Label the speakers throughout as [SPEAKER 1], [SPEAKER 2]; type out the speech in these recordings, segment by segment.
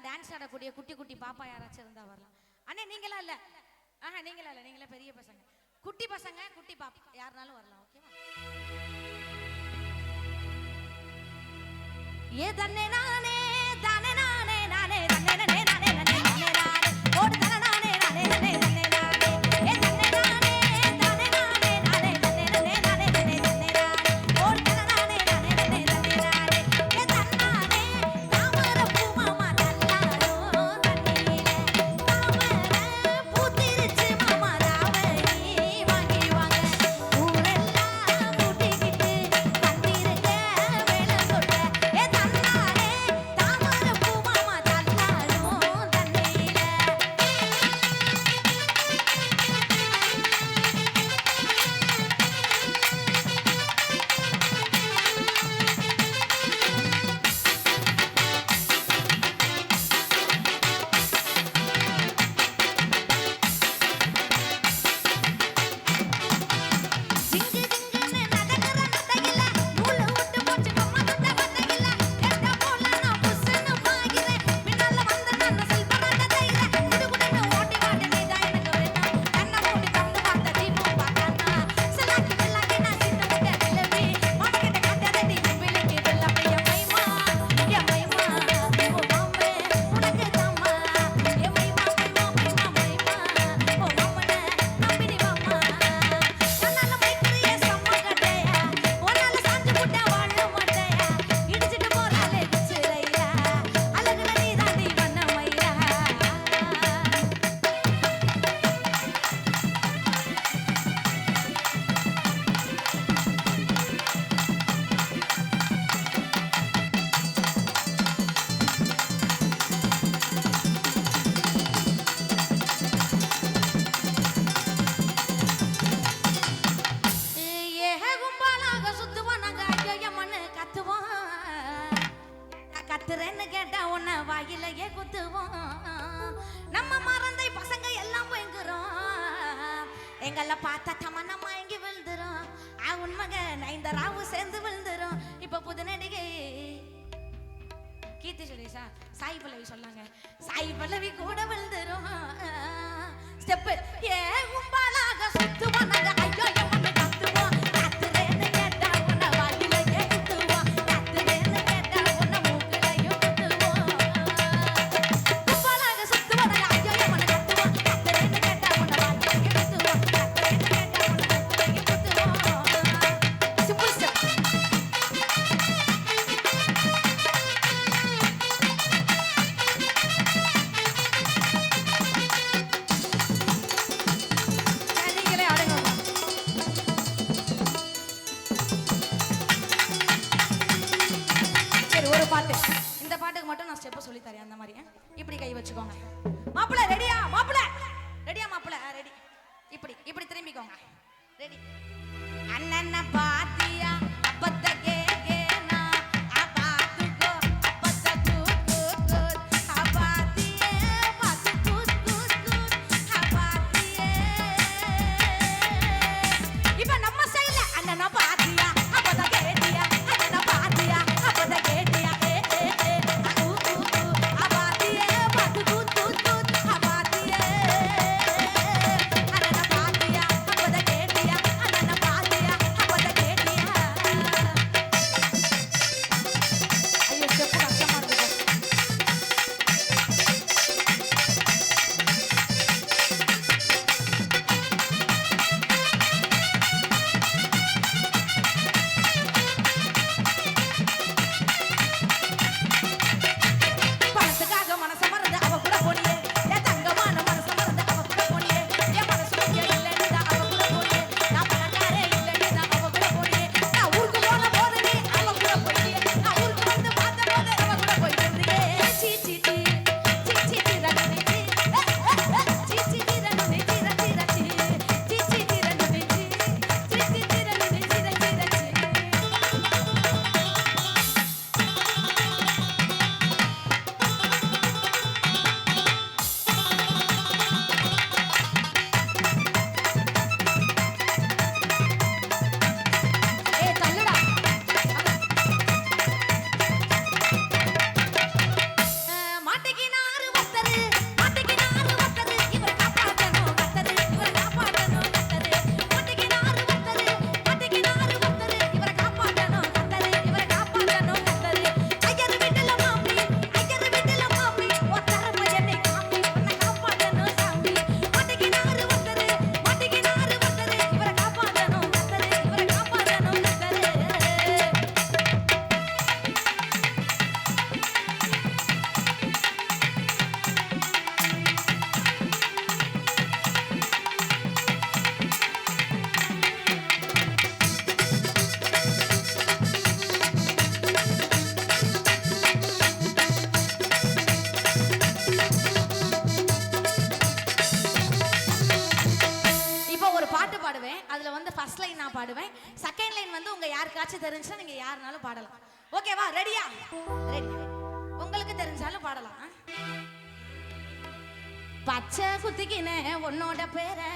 [SPEAKER 1] நல்லா டான்ஸ் ஆடக்கூடிய குட்டி குட்டி பாப்பா யாராச்சும் இருந்தா வரலாம். அண்ணே நீங்களா இல்ல. ஆஹ் நீங்களா இல்ல. நீங்களே பெரிய பசங்க. குட்டி பசங்க குட்டி பாப்பா. யாருனாலும் வரலாம் ஓகேவா ஏ தன்னே நானே தானே நானே நானே தன்னே நானே எங்கெல்லாம் பார்த்தா தமனா மயங்கி விழுந்துரும். ஆ உண்மைங்க நான் இந்த ராவு சேர்ந்து விழுந்துரும். இப்போ புது நடிகை. கீர்த்தி சுரேஷா சாய் பல்லவி சொன்னாங்க. சாய் பல்லவி கூட விழுந்துரும். ஸ்டெப்பு. ஏ மட்டும் நான் ஸ்டெப்பை சொல்லி தரேன் அந்த மாதிரி. இப்படி கை வச்சுக்கோங்க. மாப்பிள்ள ரெடியா மாப்பிள்ள? ரெடியா மாப்பிள்ள? ரெடி இப்படி இப்படி திரும்பிக்கோங்க. ரெடி அண்ணன் பாத்தியா? அதில் வந்து ஃபர்ஸ்ட் லைன் நான் பாடுவேன். செகண்ட் லைன் வந்து உங்கள் யாருக்காச்சும் தெரிஞ்சா நீங்கள் யாருனாலும் பாடலாம். ஓகேவா ரெடியா ரெடி உங்களுக்கு தெரிஞ்சாலும் பாடலாம். பச்சை குத்திக்கினேன் உன்னோட பேரை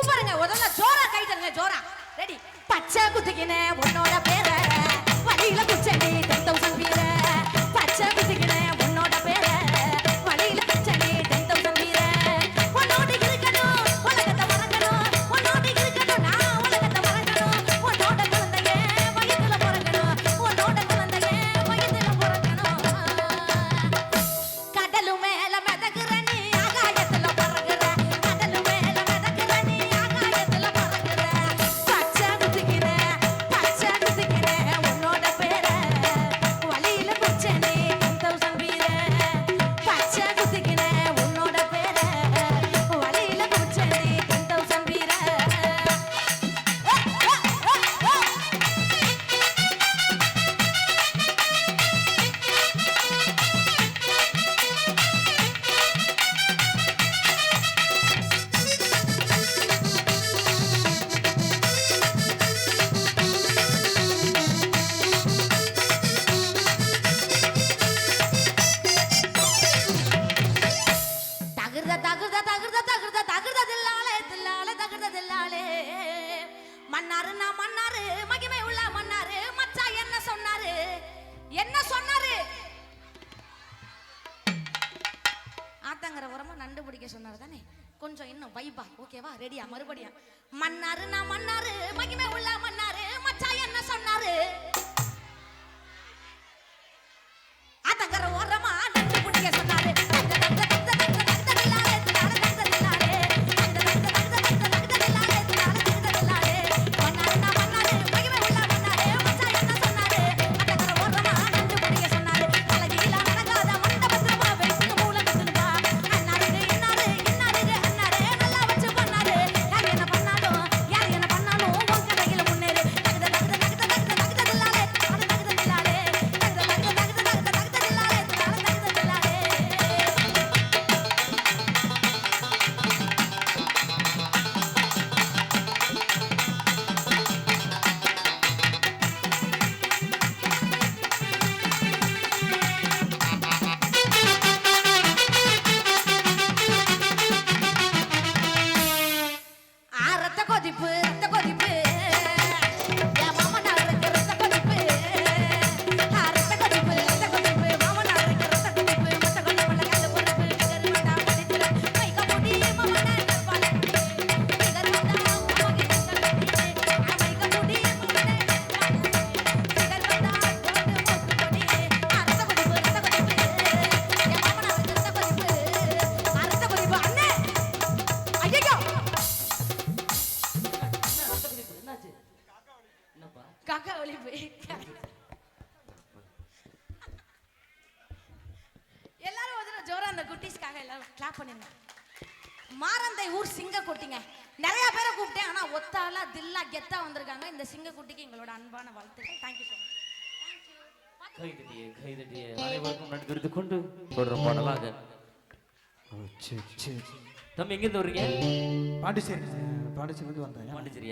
[SPEAKER 1] சூப்பருங்க உதவ ஜோரா கை தருங்க ஜோரா. ரெடி பச்சை குத்துக்கின உன்னோட பேர வழியில குச்சடி டென் தௌசண்ட் வீர மன்னாரு நான் மன்னாரு மகிமை உள்ள மன்னாரு. மச்சா என்ன சொன்னாரு? என்ன சொன்னாரு? ஆத்தாங்கிற உரமா நண்டு பிடிக்க சொன்னாரு தானே? கொஞ்சம் இன்னும் வைபா ஓகேவா ரெடியா மறுபடியா. மன்னாரு நான் மன்னாரு மகிமை உள்ள மன்னாரு. மச்சா என்ன சொன்னாரு? மாரந்தை ஊர் சிங்கக்குட்டிங்க. நிறைய பேரை கூப்பிட்டேன் ஆனா ஒத்தாலா தில்லா கெத்தா வந்திருக்காங்க. இந்த சிங்கக்குட்டிக்கு எங்களோட அன்பான வாழ்த்துக்கள். தேங்க்யூ ஸோ மச்
[SPEAKER 2] கைதட்டிய கைதட்டிய அனைவருக்கும் நன்றி தெரிந்து கொண்டு தொடர பாண்டிச்சேரி
[SPEAKER 3] பாண்டிச்சேரி வந்து வந்தேன்.
[SPEAKER 2] பாண்டிச்சேரியா?